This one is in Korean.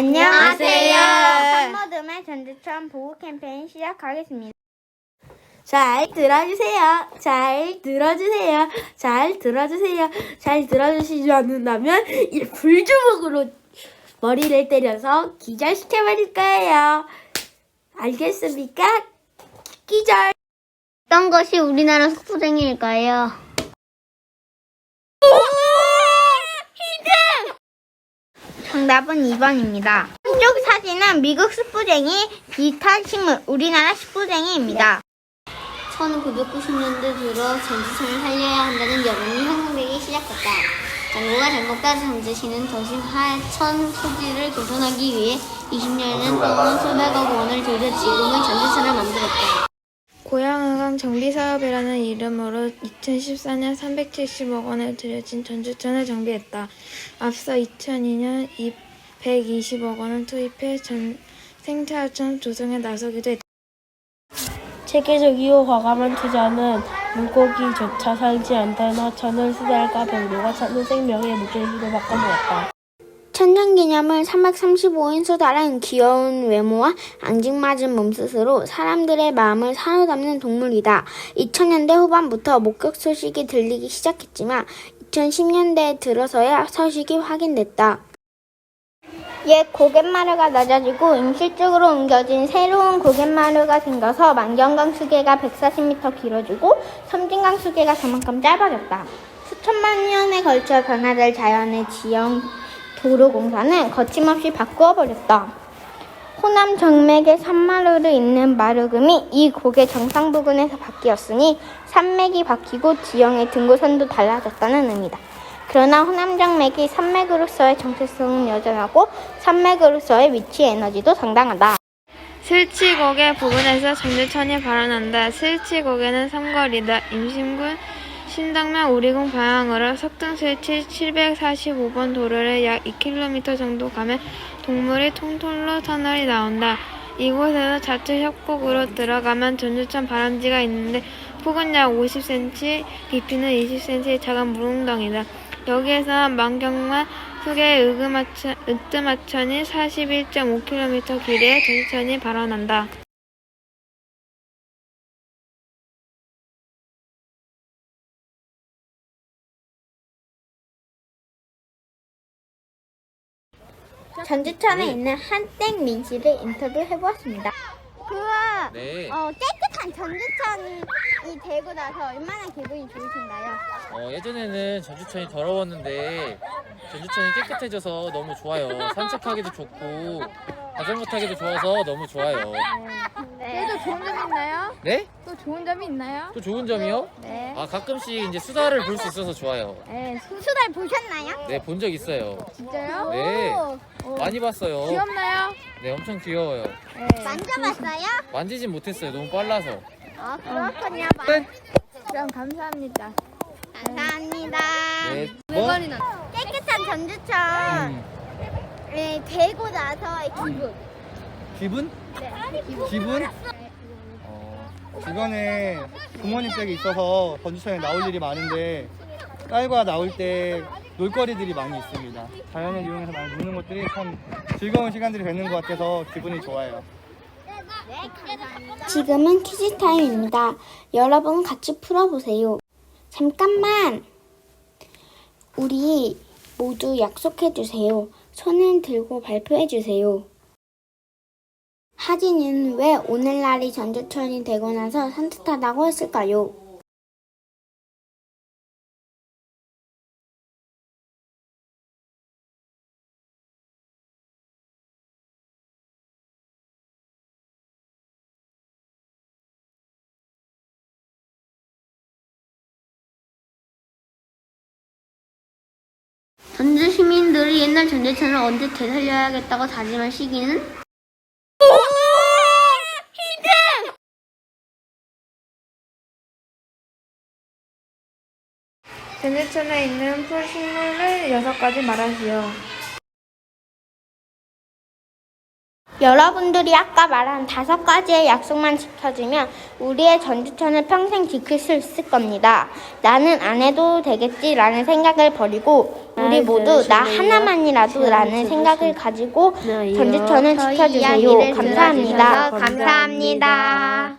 안녕하세요. 산모듬의 전주천 보호 캠페인 시작하겠습니다. 잘 들어주세요. 잘 들어주세요. 잘 들어주세요. 잘 들어주시지 않는다면 이 불주먹으로 머리를 때려서 기절시켜버릴 거예요. 알겠습니까? 기절. 어떤 것이 우리나라 숙부쟁이일까요? 정답은 2번입니다. 한쪽 사진은 미국 숙부쟁이, 비슷한 식물, 우리나라 숙부쟁이입니다. 1990년대 들어 전주천을 살려야 한다는 여론이 형성되기 시작했다. 정부가 잘못 따른 전주시는 더심 하천 소지를 개선하기 위해 20년 동안 수백억 원을 들여 지금의 전주천을 만들었다. 고양항강 정비사업이라는 이름으로 2014년 370억 원을 들여진 전주천을 정비했다. 앞서 2002년 120억 원을 투입해 전 생태하천 조성에 나서기도 했다. 체계적이고 과감한 투자는 물고기조차 살지 않던 하천을 수달과 병조가 찾는 생명의 무게시로 바꿔보았다. 천년기념을 335인 수달은 귀여운 외모와 앙증맞은 몸짓으로 사람들의 마음을 사로잡는 동물이다. 2000년대 후반부터 목격 소식이 들리기 시작했지만 2010년대에 들어서야 서식이 확인됐다. 옛 고갯마루가 낮아지고 임시적으로 옮겨진 새로운 고갯마루가 생겨서 만경강 수계가 140m 길어지고 섬진강 수계가 저만큼 짧아졌다. 수천만 년에 걸쳐 변화될 자연의 지형 도로공사는 거침없이 바꾸어 버렸다. 호남 정맥의 산마루를 잇는 마루금이 이 고개 정상 부근에서 바뀌었으니 산맥이 바뀌고 지형의 등고선도 달라졌다는 의미다. 그러나 호남 정맥이 산맥으로서의 정체성은 여전하고 산맥으로서의 위치 에너지도 상당하다. 슬치곡의 부근에서 전주천이 발원한다. 슬치곡에는 삼거리다. 임신군 신당면 오리공 방향으로 석등슬치 745번 도로를 약 2km 정도 가면 동물이 통통로 터널이 나온다. 이곳에서 좌측 협곡으로 들어가면 전주천 바람지가 있는데 폭은 약 50cm, 깊이는 20cm의 작은 물웅덩이다. 여기에서 만경만 속의 으뜸하천이 41.5km 길이의 전주천이 발원한다. 전주천에 있는 한땡 민씨를 인터뷰해보았습니다. 그와 네. 어, 깨끗한 전주천이 되고 나서 얼마나 기분이 좋으신가요? 어, 예전에는 전주천이 더러웠는데 전주천이 깨끗해져서 너무 좋아요. 산책하기도 좋고 자전거 타기도 좋아서 너무 좋아요. 네. 또 좋은 점이 있나요? 네? 또 좋은 점이 있나요? 또 좋은 점이요? 네. 아 가끔씩 이제 수다를 볼 수 있어서 좋아요. 네, 수달 보셨나요? 네, 본 적 있어요. 진짜요? 네, 오, 많이 봤어요. 귀엽나요? 네, 엄청 귀여워요. 네. 만져봤어요? 만지진 못했어요. 너무 빨라서. 아 그렇군요. 그럼 감사합니다. 감사합니다. 네. 뭐? 깨끗한 전주천 음, 에 되고 나서의 기분. 기분? 기분? 어, 주변에 부모님 댁이 있어서 전주천에 나올 일이 많은데 딸과 나올 때 놀거리들이 많이 있습니다. 자연을 이용해서 많이 노는 것들이 참 즐거운 시간들이 되는 것 같아서 기분이 좋아요. 지금은 퀴즈 타임입니다. 여러분 같이 풀어보세요. 잠깐만. 우리 모두 약속해 주세요. 손을 들고 발표해 주세요. 하진이는 왜 오늘날이 전주천이 되고 나서 산뜻하다고 했을까요? 전주 시민들이 옛날 전주천을 언제 되살려야겠다고 다짐한 시기는 전주천에 있는 풀식물을 여섯 가지 말하시오. 여러분들이 아까 말한 다섯 가지의 약속만 지켜주면 우리의 전주천을 평생 지킬 수 있을 겁니다. 나는 안 해도 되겠지라는 생각을 버리고 우리 모두 나 하나만이라도 라는 생각을 가지고 전주천을 지켜주세요. 감사합니다. 감사합니다.